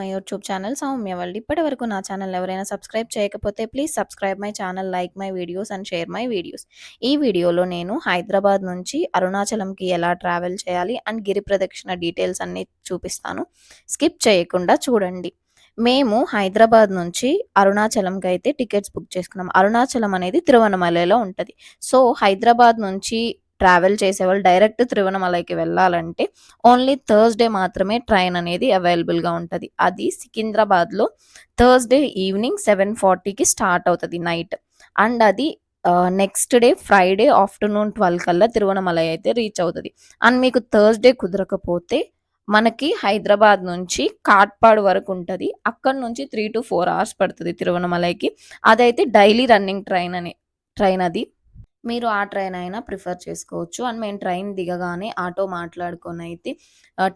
My YouTube channel Soumya ఇప్పటి వరకు నా ఛానల్ ఎవరైనా సబ్స్క్రైబ్ చేయకపోతే please subscribe my channel, like my videos and share my videos. ఈ వీడియోలో నేను హైదరాబాద్ నుంచి అరుణాచలంకి ఎలా ట్రావెల్ చేయాలి అండ్ గిరి ప్రదక్షిణ డీటెయిల్స్ అన్నీ చూపిస్తాను. స్కిప్ చేయకుండా చూడండి. మేము హైదరాబాద్ నుంచి అరుణాచలంకి అయితే టికెట్స్ బుక్ చేసుకున్నాం. అరుణాచలం అనేది తిరువనమలలో ఉంటుంది సో, హైదరాబాద్ నుంచి ట్రావెల్ చేసేవాళ్ళు డైరెక్ట్ తిరువనమలైకి వెళ్ళాలంటే ఓన్లీ థర్స్‌డే మాత్రమే ట్రైన్ అనేది అవైలబుల్‌గా ఉంటుంది అది సికింద్రాబాద్‌లో థర్స్‌డే ఈవినింగ్ 7:40కి స్టార్ట్ అవుతుంది నైట్. అండ్ అది నెక్స్ట్ డే ఫ్రైడే ఆఫ్టర్‌నూన్ 12 కల్లా తిరువనమలై అయితే రీచ్ అవుతుంది అండ్ మీకు థర్స్‌డే కుదరకపోతే మనకి హైదరాబాద్ నుంచి కాట్పాడు వరకు ఉంటుంది అక్కడి నుంచి 3-4 అవర్స్ పడుతుంది తిరువనమలైకి. అదైతే డైలీ రన్నింగ్ ట్రైన్ అని ట్రైన్ అది. మీరు ఆ ట్రైన్ అయినా ప్రిఫర్ చేసుకోవచ్చు. అండ్ మేము ట్రైన్ దిగగానే ఆటో మాట్లాడుకొని అయితే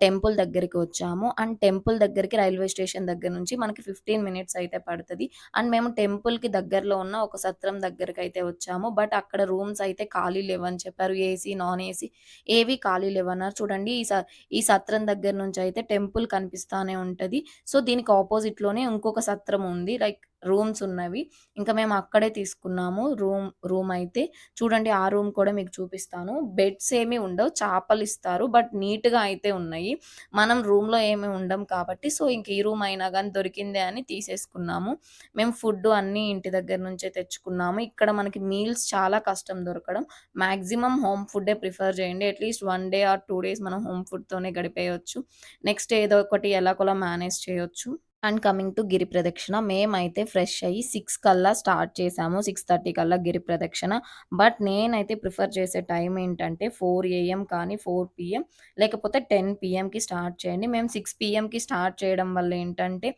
టెంపుల్ దగ్గరికి వచ్చాము. అండ్ టెంపుల్ దగ్గరికి రైల్వే స్టేషన్ దగ్గర నుంచి మనకి 15 మినిట్స్ అయితే పడుతుంది అండ్ మేము టెంపుల్‌కి దగ్గరలో ఉన్న ఒక సత్రం దగ్గరకైతే వచ్చాము. బట్ అక్కడ రూమ్స్ అయితే ఖాళీ లేవని చెప్పారు. ఏసీ, నాన్ ఏసీ ఏవి ఖాళీ లేవన్నారు. చూడండి ఈ స ఈ సత్రం దగ్గర నుంచి అయితే టెంపుల్ కనిపిస్తానే ఉంటుంది సో, దీనికి ఆపోజిట్లోనే ఇంకొక సత్రం ఉంది. లైక్ రూమ్స్ ఉన్నవి. ఇంకా మేము అక్కడే తీసుకున్నాము రూమ్ రూమ్ అయితే. చూడండి ఆ రూమ్ కూడా మీకు చూపిస్తాను. బెడ్స్ ఏమి ఉండవు. చేపలు ఇస్తారు బట్ నీట్‌గా అయితే ఉన్నాయి. మనం రూమ్‌లో ఏమి ఉండం కాబట్టి సో, ఇంక ఈ రూమ్ అయినా కానీ దొరికిందే అని తీసేసుకున్నాము. మేము ఫుడ్ అన్నీ ఇంటి దగ్గర నుంచే తెచ్చుకున్నాము. ఇక్కడ మనకి మీల్స్ చాలా కష్టం దొరకడం. మ్యాక్సిమం హోమ్ ఫుడ్డే ప్రిఫర్ చేయండి. At least one day or two days మనం హోమ్ ఫుడ్‌తోనే గడిపేయచ్చు నెక్స్ట్ ఏదో ఒకటి ఎలాగోలా మేనేజ్ చేయొచ్చు. అండ్ కమింగ్ టు గిరి ప్రదక్షిణ మేమైతే ఫ్రెష్ అయ్యి సిక్స్ కల్లా స్టార్ట్ చేసాము. 6:30 కల్లా గిరి ప్రదక్షిణ. బట్ నేనైతే ప్రిఫర్ చేసే టైం ఏంటంటే ఫోర్ ఏఎం కానీ ఫోర్ పీఎం లేకపోతే టెన్ పిఎంకి స్టార్ట్ చేయండి. మేము సిక్స్ పీఎంకి స్టార్ట్ చేయడం వల్ల ఏంటంటే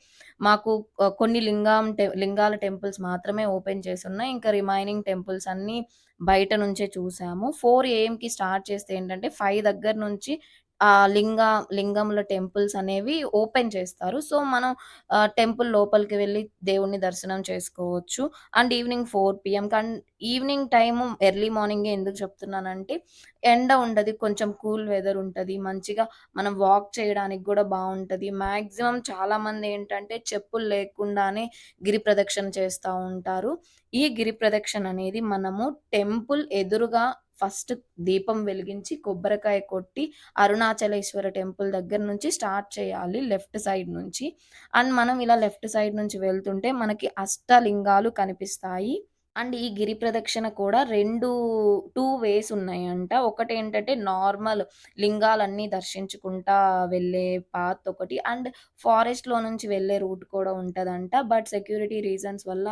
మాకు కొన్ని లింగం టె లింగాల టెంపుల్స్ మాత్రమే ఓపెన్ చేసున్నాయి. ఇంకా రిమైనింగ్ టెంపుల్స్ అన్నీ బయట నుంచే చూసాము. ఫోర్ ఏఎంకి స్టార్ట్ చేస్తే ఏంటంటే ఫైవ్ దగ్గర నుంచి ఆ లింగ లింగముల టెంపుల్స్ అనేవి ఓపెన్ చేస్తారు. సో, మనం ఆహ్, టెంపుల్ లోపలికి వెళ్ళి దేవుడిని దర్శనం చేసుకోవచ్చు. అండ్ ఈవినింగ్ 4 పీఎంకి అండ్ ఈవినింగ్ టైము ఎర్లీ మార్నింగే ఎందుకు చెప్తున్నానంటే ఎండ ఉండదు. కొంచెం కూల్ వెదర్ ఉంటది. మంచిగా మనం వాక్ చేయడానికి గూడా బావుంటది. మాక్సిమం చాలామంది ఏంటంటే చెప్పులు లేకుండానే గిరి ప్రదక్షిణ చేస్తా ఉంటారు. ఈ గిరి ప్రదక్షిణ అనేది మనము టెంపుల్ ఎదురుగా ఫస్ట్ దీపం వెలిగించి, కొబ్బరికాయ కొట్టి అరుణాచలేశ్వర టెంపుల్ దగ్గర నుంచి స్టార్ట్ చేయాలి లెఫ్ట్ సైడ్ నుంచి. అండ్ మనం ఇలా లెఫ్ట్ సైడ్ నుంచి వెళ్తుంటే మనకి అష్టలింగాలు కనిపిస్తాయి. అండ్ ఈ గిరి ప్రదక్షిణ కూడా 2 2 వేస్ ఉన్నాయంట. ఒకటేంటంటే నార్మల్ లింగాలన్నీ దర్శించుకుంటా వెళ్ళే పాత్ ఒకటి. అండ్ ఫారెస్ట్‌లో నుంచి వెళ్ళే రూట్ కూడా ఉంటదంట. బట్ సెక్యూరిటీ రీజన్స్ వల్ల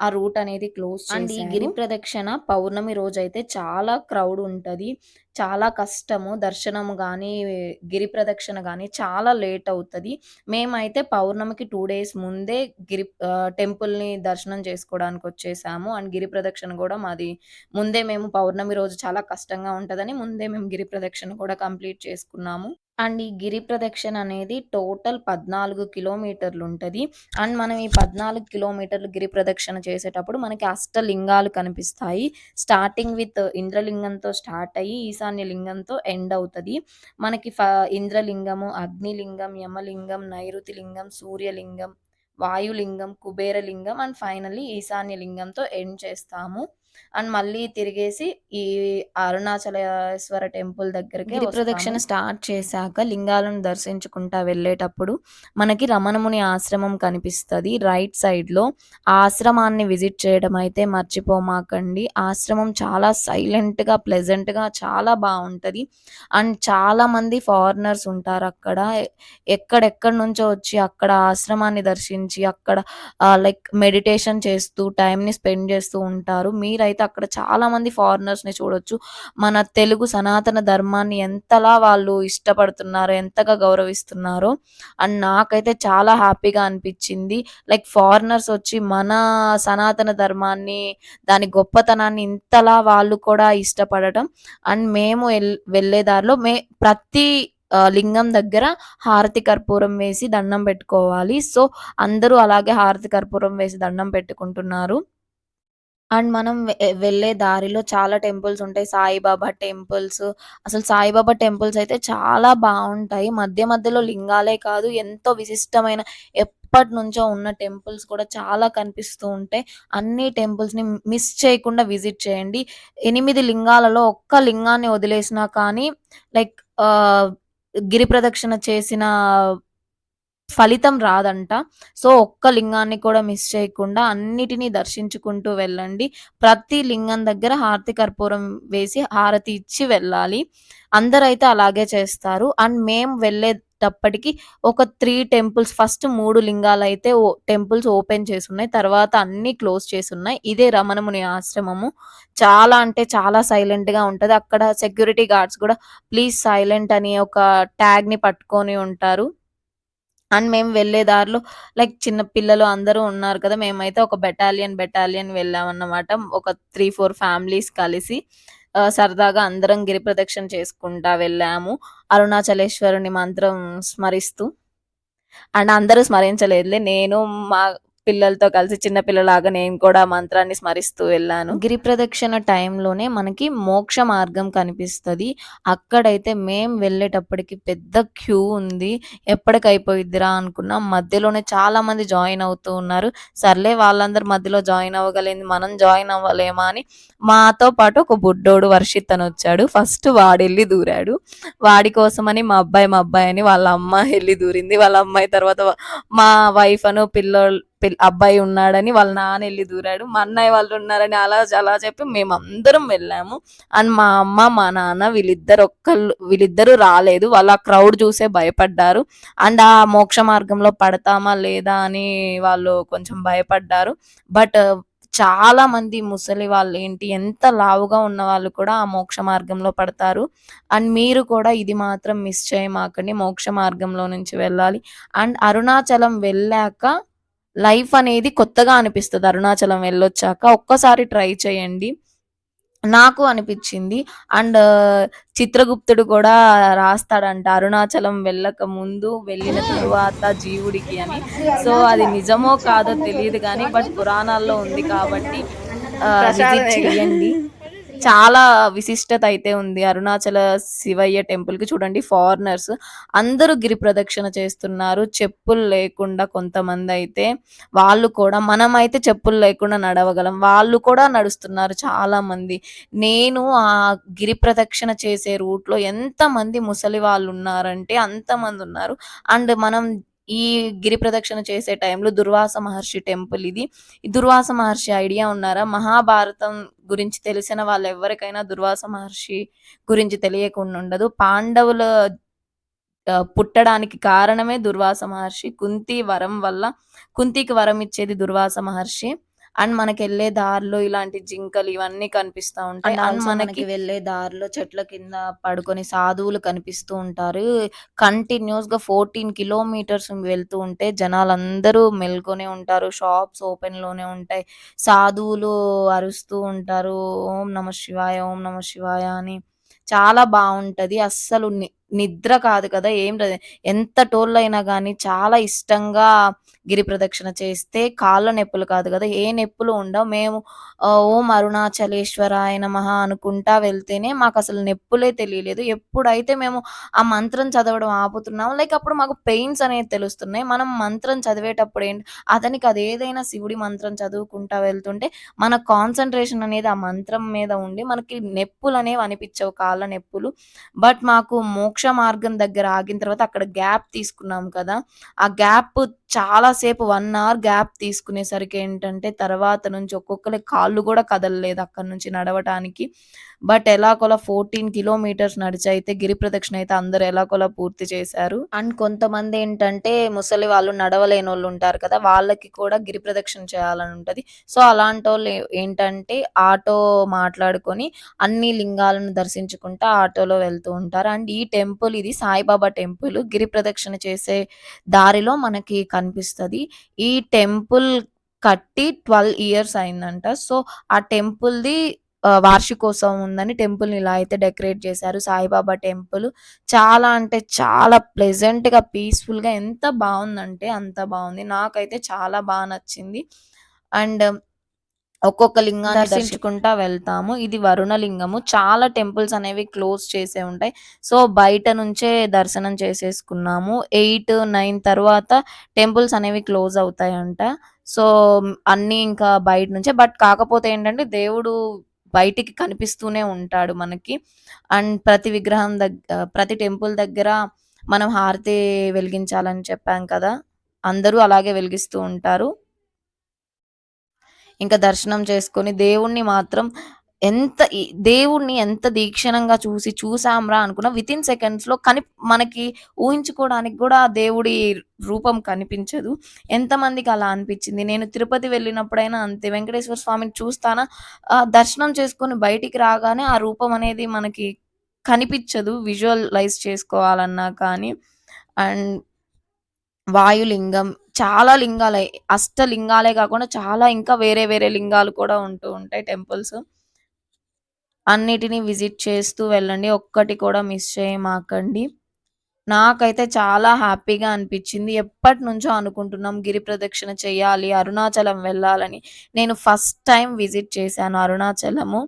ఆ రూట్ అనేది క్లోజ్ అండ్ ఈ గిరి ప్రదక్షిణ పౌర్ణమి రోజైతే చాలా క్రౌడ్ ఉంటది. చాలా కష్టము. దర్శనం గానీ, గిరి ప్రదక్షిణ గానీ చాలా లేట్ అవుతది. మేమైతే పౌర్ణమికి 2 డేస్ ముందే గిరి ఆహ్, టెంపుల్‌ని దర్శనం చేసుకోవడానికొచ్చేసాము. అండ్ గిరి ప్రదక్షిణ గూడా మాది ముందే మేము పౌర్ణమి రోజు చాలా కష్టంగా ఉంటదని ముందే మేము గిరి ప్రదక్షిణ కూడా కంప్లీట్ చేసుకున్నాము. అండ్ ఈ గిరి ప్రదక్షిణ అనేది టోటల్ పద్నాలుగు కిలోమీటర్లు ఉంటుంది అండ్ మనం ఈ 14 కిలోమీటర్లు గిరి ప్రదక్షిణ చేసేటప్పుడు మనకి అష్టలింగాలు కనిపిస్తాయి. స్టార్టింగ్ విత్ ఇంద్రలింగంతో స్టార్ట్ అయ్యి ఈశాన్య లింగంతో ఎండ్ అవుతుంది మనకి ఫ ఇంద్రలింగము, అగ్నిలింగం, యమలింగం, నైరుతి లింగం, సూర్యలింగం, వాయులింగం, కుబేరలింగం అండ్ ఫైనల్లీ ఈశాన్య లింగంతో ఎండ్ చేస్తాము. అండ్ మళ్ళీ తిరిగేసి ఈ అరుణాచలేశ్వర టెంపుల్ దగ్గరికి గిరి ప్రదక్షిణ స్టార్ట్ చేశాక లింగాలను దర్శించుకుంటా వెళ్ళేటప్పుడు మనకి రమణముని ఆశ్రమం కనిపిస్తది రైట్ సైడ్‌లో. ఆ ఆశ్రమాన్ని విజిట్ చేయడం అయితే మర్చిపోమాకండి. ఆశ్రమం చాలా సైలెంట్‌గా, ప్లెజెంట్‌గా చాలా బావుంటది. అండ్ చాలామంది ఫారినర్స్ ఉంటారక్కడ. ఎక్కడెక్కడి నుంచో వచ్చి అక్కడ ఆశ్రమాన్ని దర్శించి అక్కడ లైక్ మెడిటేషన్ చేస్తూ టైమ్‌ని స్పెండ్ చేస్తూ ఉంటారు. మీరైతే అక్కడ చాలా మంది ఫారినర్స్ని చూడొచ్చు. మన తెలుగు సనాతన ధర్మాన్ని ఎంతలా వాళ్ళు ఇష్టపడుతున్నారో, ఎంతగా గౌరవిస్తున్నారో అండ్ నాకైతే చాలా హ్యాపీగా అనిపించింది లైక్ ఫారినర్స్ వచ్చి మన సనాతన ధర్మాన్ని, దాని గొప్పతనాన్ని ఇంతలా వాళ్ళు కూడా ఇష్టపడటం అండ్ మేము వెళ్ళే దారిలో మే ప్రతి లింగం దగ్గర హారతి కర్పూరం వేసి దండం పెట్టుకోవాలి. సో, అందరూ అలాగే హారతి కర్పూరం వేసి దండం పెట్టుకుంటున్నారు. అండ్ మనం వె వెళ్ళే దారిలో చాలా టెంపుల్స్ ఉంటాయి. సాయిబాబా టెంపుల్స్ అసలు సాయిబాబా టెంపుల్స్ అయితే చాలా బావుంటాయి. మధ్య మధ్యలో లింగాలే కాదు ఎంతో విశిష్టమైన ఎప్పటినుంచో ఉన్న టెంపుల్స్ కూడా చాలా కనిపిస్తూ ఉంటాయి. అన్ని టెంపుల్స్‌ని మిస్ చేయకుండా విజిట్ చేయండి. 8 లింగాలలో ఒక్క లింగాన్ని వదిలేసినా కానీ లైక్ ఆహ్, గిరి ప్రదక్షిణ చేసిన ఫలితం రాదంట. సో, ఒక్క లింగాన్ని కూడా మిస్ చేయకుండా అన్నిటిని దర్శించుకుంటూ వెళ్ళండి. ప్రతి లింగం దగ్గర హారతి కర్పూరం వేసి హారతి ఇచ్చి వెళ్ళాలి. అందరైతే అలాగే చేస్తారు. అండ్ మేము వెళ్ళేటప్పటికి ఒక త్రీ టెంపుల్స్ ఫస్ట్ మూడు లింగాలైతే ఓ టెంపుల్స్ ఓపెన్ చేసున్నాయి. తర్వాత అన్నీ క్లోజ్ చేసున్నాయి. ఇదే రమణముని ఆశ్రమము. చాలా అంటే చాలా సైలెంట్‌గా ఉంటది. అక్కడ సెక్యూరిటీ గార్డ్స్ కూడా ప్లీజ్ సైలెంట్ అని ఒక ట్యాగ్‌ని పట్టుకొని ఉంటారు. అండ్ మేము వెళ్ళే దారిలో లైక్ చిన్న పిల్లలు అందరూ ఉన్నారు కదా! మేమైతే ఒక బెటాలియన్, బెటాలియన్ వెళ్ళామన్నమాట. ఒక 3, 4 ఫ్యామిలీస్ కలిసి సరదాగా అందరం గిరి ప్రదక్షిణ చేసుకుంటా వెళ్ళాము. అరుణాచలేశ్వరుని మంత్రం స్మరిస్తూ. అండ్ అందరూ స్మరించలేదులే. నేను మా పిల్లలతో కలిసి చిన్న పిల్లలాగా నేను కూడా మంత్రాన్ని స్మరిస్తూ వెళ్ళాను. గిరి ప్రదక్షిణ టైంలోనే మనకి మోక్ష మార్గం కనిపిస్తుంది అక్కడైతే మేము వెళ్ళేటప్పటికి పెద్ద క్యూ ఉంది. ఎప్పటికైపోయిద్దిరా అనుకున్నాం. మధ్యలోనే చాలా మంది జాయిన్ అవుతూ ఉన్నారు. సర్లే వాళ్ళందరూ మధ్యలో జాయిన్ అవ్వగలిగింది మనం జాయిన్ అవ్వలేమా అని మాతో పాటు ఒక బుడ్డోడు వర్షిత్ అని వచ్చాడు. ఫస్ట్ వాడెళ్ళి దూరాడు. వాడి కోసమని మా అబ్బాయి, మా అబ్బాయి అని వాళ్ళ అమ్మ వెళ్ళి దూరింది. వాళ్ళ అమ్మాయి తర్వాత మా వైఫ్ అను పిల్లలు అబ్బాయి ఉన్నాడని వాళ్ళ నాన్న వెళ్ళి దూరాడు. మా అన్నయ్య వాళ్ళు ఉన్నారని అలా అలా చెప్పి మేమందరం వెళ్ళాము. అండ్ మా అమ్మ, మా నాన్న వీళ్ళిద్దరు ఒక్కళ్ళు వీళ్ళిద్దరూ రాలేదు. వాళ్ళు ఆ క్రౌడ్ చూసే భయపడ్డారు. అండ్ ఆ మోక్ష మార్గంలో పడతామా లేదా అని వాళ్ళు కొంచెం భయపడ్డారు. బట్ చాలా మంది ముసలి వాళ్ళేంటి ఎంత లావుగా ఉన్న వాళ్ళు కూడా ఆ మోక్ష మార్గంలో పడతారు. అండ్ మీరు కూడా ఇది మాత్రం మిస్ చేయమాకండి. మోక్ష మార్గంలో నుంచి వెళ్ళాలి. అండ్ అరుణాచలం వెళ్ళాక లైఫ్ అనేది కొత్తగా అనిపిస్తది అరుణాచలం వెళ్ళొచ్చాక. ఒక్కసారి ట్రై చేయండి. నాకు అనిపిచ్చింది. అండ్ చిత్రగుప్తుడు కూడా రాస్తాడంట అరుణాచలం వెళ్ళక ముందు, వెళ్ళిన తరువాత జీవుడికి అని. సో, అది నిజమో కాదో తెలీదు గానీ బట్ పురాణాల్లో ఉంది కాబట్టి చేయండి. చాలా విశిష్టత అయితే ఉంది. అరుణాచల శివయ్య టెంపుల్కి చూడండి ఫారినర్స్ అందరూ గిరి ప్రదక్షిణ చేస్తున్నారు. చెప్పులు లేకుండా కొంతమంది అయితే వాళ్ళు కూడా మనం అయితే చెప్పులు లేకుండా నడవగలం. వాళ్ళు కూడా నడుస్తున్నారు చాలా మంది నేను ఆ గిరి ప్రదక్షిణ చేసే రూట్‌లో ఎంతమంది ముసలి వాళ్ళు ఉన్నారంటే అంతమంది ఉన్నారు అండ్ మనం ఈ గిరి ప్రదక్షిణ చేసే టైంలో దుర్వాస మహర్షి టెంపుల్ ఇది. దుర్వాస మహర్షి ఐడియా ఉన్నారా? మహాభారతం గురించి తెలిసిన వాళ్ళెవ్వరికైనా దుర్వాస మహర్షి గురించి తెలియకుండా ఉండదు. పాండవుల పుట్టడానికి కారణమే దుర్వాస మహర్షి. కుంతి వరం వల్ల కుంతికి వరం ఇచ్చేది దుర్వాస మహర్షి. అండ్ మనకెళ్ళే దారిలో ఇలాంటి జింకలు ఇవన్నీ కనిపిస్తా ఉంటాయి. అండ్ మనకి మనకి వెళ్ళే దారిలో చెట్ల కింద పడుకొని సాధువులు కనిపిస్తూ ఉంటారు. కంటిన్యూయస్‌గా 14 కిలోమీటర్స్ వెళ్తూ ఉంటే జనాలందరూ మెల్కొనే ఉంటారు. షాప్స్ ఓపెన్‌లోనే ఉంటాయి. సాధువులు అరుస్తూ ఉంటారు. ఓం నమ శివాయ, ఓం నమ శివాయ అని. చాలా బావుంటది. అస్సలు ని నిద్ర కాదు కదా! ఏం లేదు. ఎంత టోళ్ళయినా గానీ చాలా ఇష్టంగా గిరి ప్రదక్షిణ చేస్తే కాళ్ళ నొప్పులు కాదు కదా! ఏ నొప్పులు ఉండవు. మేము ఓం అరుణాచలేశ్వర ఆయన మహా అనుకుంటా వెళ్తేనే మాకు అసలు నొప్పులే తెలియలేదు. ఎప్పుడైతే మేము ఆ మంత్రం చదవడం ఆపుతున్నాము లైక్ అప్పుడు మాకు పెయిన్స్ అనేవి తెలుస్తున్నాయి. మనం మంత్రం చదివేటప్పుడు ఏంటి అతనికి అది ఏదైనా శివుడి మంత్రం చదువుకుంటా వెళ్తుంటే మన కాన్సన్ట్రేషన్ అనేది ఆ మంత్రం మీద ఉండి మనకి నొప్పులనేవి అనిపించవు కాళ్ళ నొప్పులు. బట్ మాకు మోక్ష మార్గం దగ్గర ఆగిన తర్వాత అక్కడ గ్యాప్ తీసుకున్నాం కదా! ఆ గ్యాప్ చాలా సేపు వన్ అవర్ గ్యాప్ తీసుకునేసరికి ఏంటంటే తర్వాత నుంచి ఒక్కొక్కరి కాళ్ళు కూడా కదలలేదు అక్కడి నుంచి నడవటానికి. బట్ ఎలాగోలా 14 కిలోమీటర్స్ నడిచయితే గిరి ప్రదక్షిణ అయితే అందరు ఎలాగోలా పూర్తి చేశారు. అండ్ కొంతమంది ఏంటంటే ముసలి వాళ్ళు నడవలేని వాళ్ళు ఉంటారు కదా! వాళ్ళకి కూడా గిరి ప్రదక్షిణ చేయాలని ఉంటుంది సో, అలాంటి వాళ్ళు ఏంటంటే ఆటో మాట్లాడుకొని అన్ని లింగాలను దర్శించుకుంటా ఆటోలో వెళ్తూ ఉంటారు. అండ్ ఈ టెంపుల్ ఇది సాయిబాబా టెంపుల్. గిరి ప్రదక్షిణ చేసే దారిలో మనకి కనిపిస్తుంది ఈ టెంపుల్ కట్టి 12 ఇయర్స్ అయిందంట. సో, ఆ టెంపుల్‌ది వార్షికోత్సవం ఉందని టెంపుల్‌ని ఇలా అయితే డెకరేట్ చేశారు. సాయిబాబా టెంపుల్. చాలా అంటే చాలా ప్లెజెంట్‌గా, పీస్‌ఫుల్‌గా ఎంత బావుందంటే అంత బావుంది. నాకైతే చాలా బా నచ్చింది. అండ్ ఒక్కొక్క లింగాన్ని దర్శించుకుంటా వెళ్తాము ఇది వరుణ లింగము చాలా టెంపుల్స్ అనేవి క్లోజ్ చేసే ఉంటాయి సో బయట నుంచే దర్శనం చేసేసుకున్నాము ఎయిట్ నైన్ తర్వాత టెంపుల్స్ అనేవి క్లోజ్ అవుతాయంట సో అన్నీ ఇంకా బయట నుంచే బట్ కాకపోతే ఏంటంటే దేవుడు బయటికి కనిపిస్తూనే ఉంటాడు మనకి. అండ్ ప్రతి విగ్రహం దగ్గర ప్రతి టెంపుల్ దగ్గర మనం హారతి వెలిగించాలని చెప్పాం కదా. అందరూ అలాగే వెలిగిస్తూ ఉంటారు. ఇంకా దర్శనం చేసుకొని దేవుణ్ణి మాత్రం ఎంత దేవుణ్ణి దేవుడిని ఎంత దీక్షణంగా చూసి చూసాంరా అనుకున్న వితిన్ సెకండ్స్‌లో కని మనకి ఊహించుకోవడానికి కూడా ఆ దేవుడి రూపం కనిపించదు. ఎంతమందికి అలా అనిపించింది. నేను తిరుపతి వెళ్ళినప్పుడైనా అంతే వెంకటేశ్వర స్వామిని చూస్తానా ఆ దర్శనం చేసుకొని బయటికి రాగానే ఆ రూపం అనేది మనకి కనిపించదు. విజువలైజ్ చేసుకోవాలన్నా కానీ అండ్ వాయులింగం చాలా లింగాలే అష్టలింగాలే కాకుండా చాలా ఇంకా వేరే వేరే లింగాలు కూడా ఉంటూ ఉంటాయి టెంపుల్స్. అన్నిటిని విజిట్ చేస్తూ వెళ్ళండి. ఒక్కటి కూడా మిస్ చేయమాకండి. నాకైతే చాలా హ్యాపీగా అనిపించింది. ఎప్పటి నుంచో అనుకుంటున్నాం గిరి ప్రదక్షిణ చేయాలి, అరుణాచలం వెళ్ళాలని. నేను ఫస్ట్ టైం విజిట్ చేశాను అరుణాచలము.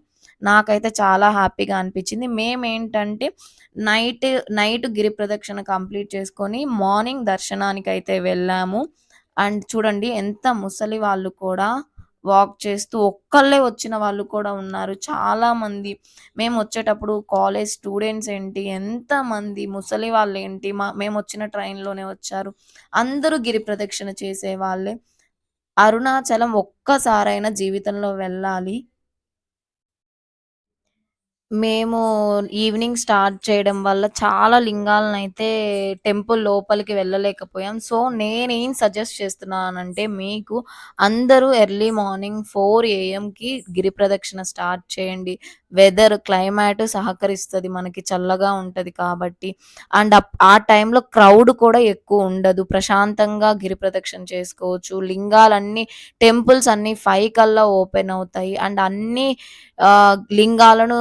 నాకైతే చాలా హ్యాపీగా అనిపించింది. మేమేంటంటే నైట్ నైట్ గిరి ప్రదక్షిణ కంప్లీట్ చేసుకొని మార్నింగ్ దర్శనానికి అయితే వెళ్ళాము. అండ్ చూడండి ఎంత ముసలి వాళ్ళు కూడా వాక్ చేస్తూ ఒక్కళ్ళే వచ్చిన వాళ్ళు కూడా ఉన్నారు. చాలామంది మేమొచ్చేటప్పుడు కాలేజ్ స్టూడెంట్స్ ఏంటి, ఎంతమంది ముసలి వాళ్ళు ఏంటి మా మేము వచ్చిన ట్రైన్‌లోనే వచ్చారు. అందరూ గిరి ప్రదక్షిణ చేసేవాళ్ళే. అరుణాచలం ఒక్కసారైనా జీవితంలో వెళ్ళాలి. మేము ఈవినింగ్ స్టార్ట్ చేయడం వల్ల చాలా లింగాలనైతే టెంపుల్ లోపలికి వెళ్ళలేకపోయాం. సో, నేనేం సజెస్ట్ చేస్తున్నానంటే మీకు అందరూ ఎర్లీ మార్నింగ్ 4 ఏఎంకి గిరి ప్రదక్షిణ స్టార్ట్ చేయండి. వెదర్, క్లైమాట్ సహకరిస్తది మనకి చల్లగా ఉంటది కాబట్టి. అండ్ అప్ ఆ టైంలో క్రౌడ్ కూడా ఎక్కువ ఉండదు. ప్రశాంతంగా గిరి ప్రదక్షిణ చేసుకోవచ్చు. లింగాలన్నీ టెంపుల్స్ అన్నీ 5 కల్లా ఓపెన్ అవుతాయి. అండ్ అన్ని ఆహ్, లింగాలను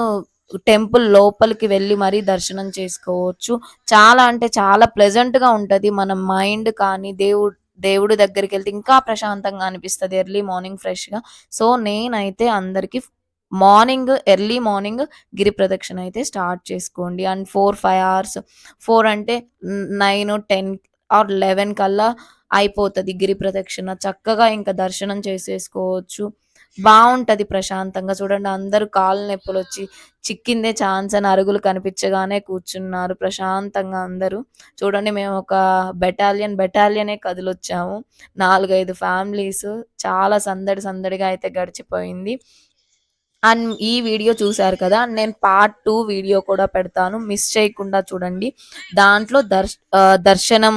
టెంపుల్ లోపలికి వెళ్ళి మరీ దర్శనం చేసుకోవచ్చు. చాలా అంటే చాలా ప్లెజెంట్‌గా ఉంటది. మన మైండ్ కానీ దేవుడు దేవుడి దగ్గరికి వెళ్తే ఇంకా ప్రశాంతంగా అనిపిస్తుంది ఎర్లీ మార్నింగ్ ఫ్రెష్‌గా. సో, నేనైతే అందరికి మార్నింగ్ ఎర్లీ మార్నింగ్ గిరి ప్రదక్షిణ అయితే స్టార్ట్ చేసుకోండి. అండ్ 4, 5 అవర్స్ ఫోర్ అంటే నైన్ టెన్ ఆర్ 11 కల్లా అయిపోతుంది గిరి ప్రదక్షిణ. చక్కగా ఇంకా దర్శనం చేసేసుకోవచ్చు. బాగుంటది ప్రశాంతంగా. చూడండి అందరూ కాళ్ళు నొప్పులొచ్చి చిక్కిందే ఛాన్స్ అని అరుగులు కనిపించగానే కూర్చున్నారు ప్రశాంతంగా అందరూ. చూడండి మేము ఒక బెటాలియన్, బెటాలియనే కదిలొచ్చాము. 4, 5 ఫ్యామిలీస్ చాలా సందడి సందడిగా అయితే గడిచిపోయింది. అండ్ ఈ వీడియో చూశారు కదా! నేను పార్ట్ టూ వీడియో కూడా పెడతాను. మిస్ చేయకుండా చూడండి. దాంట్లో దర్శ దర్శనం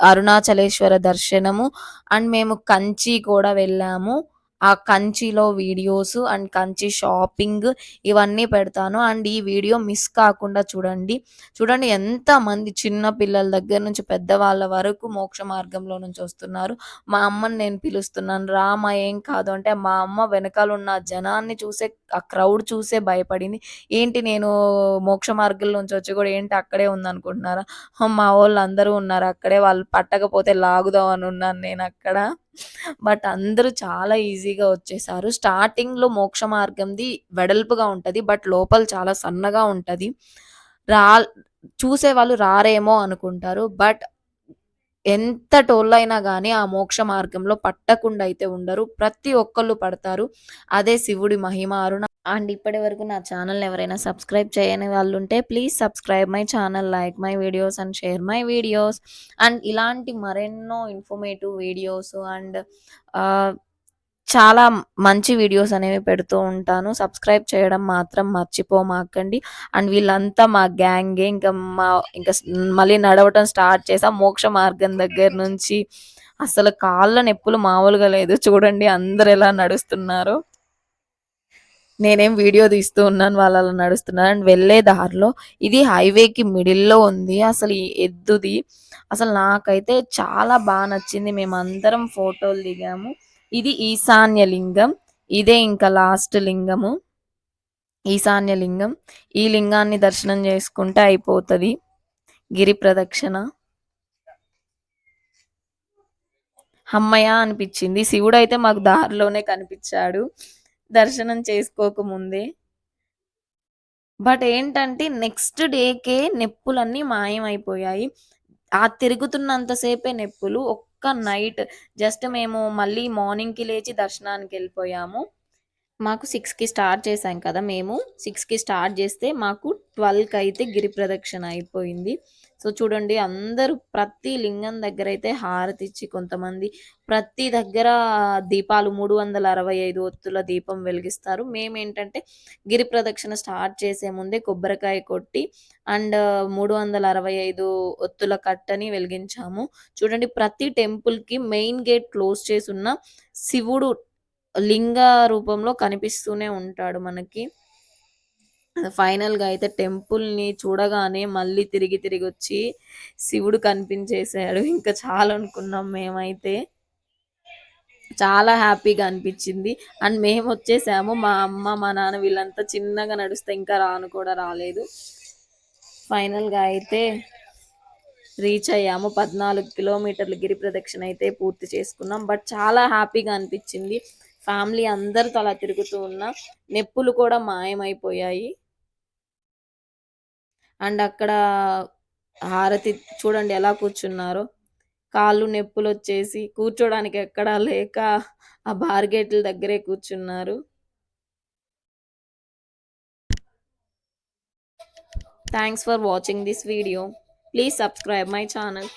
అరుణాచలేశ్వర దర్శనము అండ్ మేము కంచి కూడా వెళ్ళాము. ఆ కంచిలో వీడియోస్ అండ్ కంచి షాపింగ్ ఇవన్నీ పెడతాను. అండ్ ఈ వీడియో మిస్ కాకుండా చూడండి. చూడండి ఎంతమంది చిన్న పిల్లల దగ్గర నుంచి పెద్దవాళ్ళ వరకు మోక్ష మార్గంలో నుంచి వస్తున్నారు. మా అమ్మని నేను పిలుస్తున్నాను. రామ ఏం కాదు అంటే మా అమ్మ వెనకాల ఉన్న జనాన్ని చూసే ఆ క్రౌడ్ చూసే భయపడింది. ఏంటి నేను మోక్ష మార్గంలో నుంచి వచ్చి కూడా ఏంటి అక్కడే ఉందనుకుంటున్నారా? మా వోళ్ళందరూ ఉన్నారు అక్కడే. వాళ్ళు పట్టకపోతే లాగుదాం అని ఉన్నాను నేను అక్కడ బట్ అందరూ చాలా ఈజీగా వచ్చేసారు. స్టార్టింగ్‌లో మోక్ష మార్గంది వెడల్పుగా ఉంటది. బట్ లోపల చాలా సన్నగా ఉంటది. రా చూసేవాళ్ళు రారేమో అనుకుంటారు. బట్ ఎంత ఎంతటోళ్ళైనా కానీ ఆ మోక్ష మార్గంలో పట్టకుండా అయితే ఉండరు. ప్రతి ఒక్కళ్ళు పడతారు. అదే శివుడి మహిమ. అరుణ అండ్ ఇప్పటి వరకు నా ఛానల్ ఎవరైనా సబ్స్క్రైబ్ చేయని వాళ్ళుంటే please subscribe my channel, like my videos and share my videos. And ఇలాంటి మరెన్నో ఇన్ఫర్మేటివ్ వీడియోస్ అండ్ చాలా మంచి వీడియోస్ అనేవి పెడుతూ ఉంటాను. సబ్స్క్రైబ్ చేయడం మాత్రం మర్చిపోమాకండి. అండ్ వీళ్ళంతా మా గ్యాంగే. ఇంకా మా ఇంకా మళ్ళీ నడవటం స్టార్ట్ చేసాం. మోక్ష మార్గం దగ్గర నుంచి అసలు కాళ్ళ నొప్పులు మామూలుగా లేదు. చూడండి అందరు ఎలా నడుస్తున్నారో. నేనేం వీడియో తీస్తూ ఉన్నాను. వాళ్ళు నడుస్తున్నాను అండ్ వెళ్ళే దారిలో ఇది హైవేకి మిడిల్‌లో ఉంది. అసలు ఈ ఎద్దుది అసలు నాకైతే చాలా బాగా నచ్చింది. మేమందరం ఫోటోలు దిగాము. ఇది ఈశాన్య లింగం. ఇదే ఇంకా లాస్ట్ లింగము. ఈశాన్య లింగం. ఈ లింగాన్ని దర్శనం చేసుకుంటే అయిపోతుంది గిరి ప్రదక్షిణ. హమ్మయ్య! శివుడు అయితే మాకు దారిలోనే కనిపించాడు దర్శనం చేసుకోకముందే. బట్ ఏంటంటే నెక్స్ట్ డేకే నొప్పులన్నీ మాయమైపోయాయి. ఆ తిరుగుతున్నంతసేపే నెప్పులు నొప్పులు. ఒక్క నైట్ జస్ట్ మేము మళ్ళీ మార్నింగ్‌కి లేచి దర్శనానికి వెళ్ళిపోయాము మాకు సిక్స్కి స్టార్ట్ చేశాం కదా! మేము సిక్స్కి స్టార్ట్ చేస్తే మాకు 12కయితే గిరి ప్రదక్షిణ అయిపోయింది. సో, చూడండి అందరూ ప్రతి లింగం దగ్గర అయితే హారతి ఇచ్చి కొంతమంది ప్రతి దగ్గర దీపాలు 365 ఒత్తుల దీపం వెలిగిస్తారు. మేమేంటంటే గిరి ప్రదక్షిణ స్టార్ట్ చేసే ముందే కొబ్బరికాయ కొట్టి అండ్ 365 ఒత్తుల కట్టని వెలిగించాము. చూడండి ప్రతి టెంపుల్‌కి మెయిన్ గేట్ క్లోజ్ చేసి ఉన్న శివుడు లింగ రూపంలో కనిపిస్తూనే ఉంటాడు మనకి. ఫైనల్‌గా అయితే టెంపుల్‌ని చూడగానే మళ్ళీ తిరిగి తిరిగి వచ్చి శివుడు కనిపించేసాడు. ఇంకా చాలా అనుకున్నాం మేమైతే. చాలా హ్యాపీగా అనిపించింది అండ్ మేము వచ్చేసాము మా అమ్మ, మా నాన్న వీళ్ళంతా చిన్నగా నడుస్తే ఇంకా రాను కూడా రాలేదు. ఫైనల్‌గా అయితే రీచ్ అయ్యాము. 14 కిలోమీటర్లు గిరి ప్రదక్షిణ అయితే పూర్తి చేసుకున్నాం. బట్ చాలా హ్యాపీగా అనిపించింది ఫ్యామిలీ అందరితో అలా తిరుగుతూ ఉన్నా నొప్పులు కూడా మాయమైపోయాయి. అండ్ అక్కడ హారతి చూడండి ఎలా కూర్చున్నారో. కాళ్ళు నొప్పులు వచ్చేసి కూర్చోడానికి ఎక్కడా లేక ఆ బార్గేట్ల దగ్గరే కూర్చున్నారు. Thanks for watching this video. Please subscribe my channel.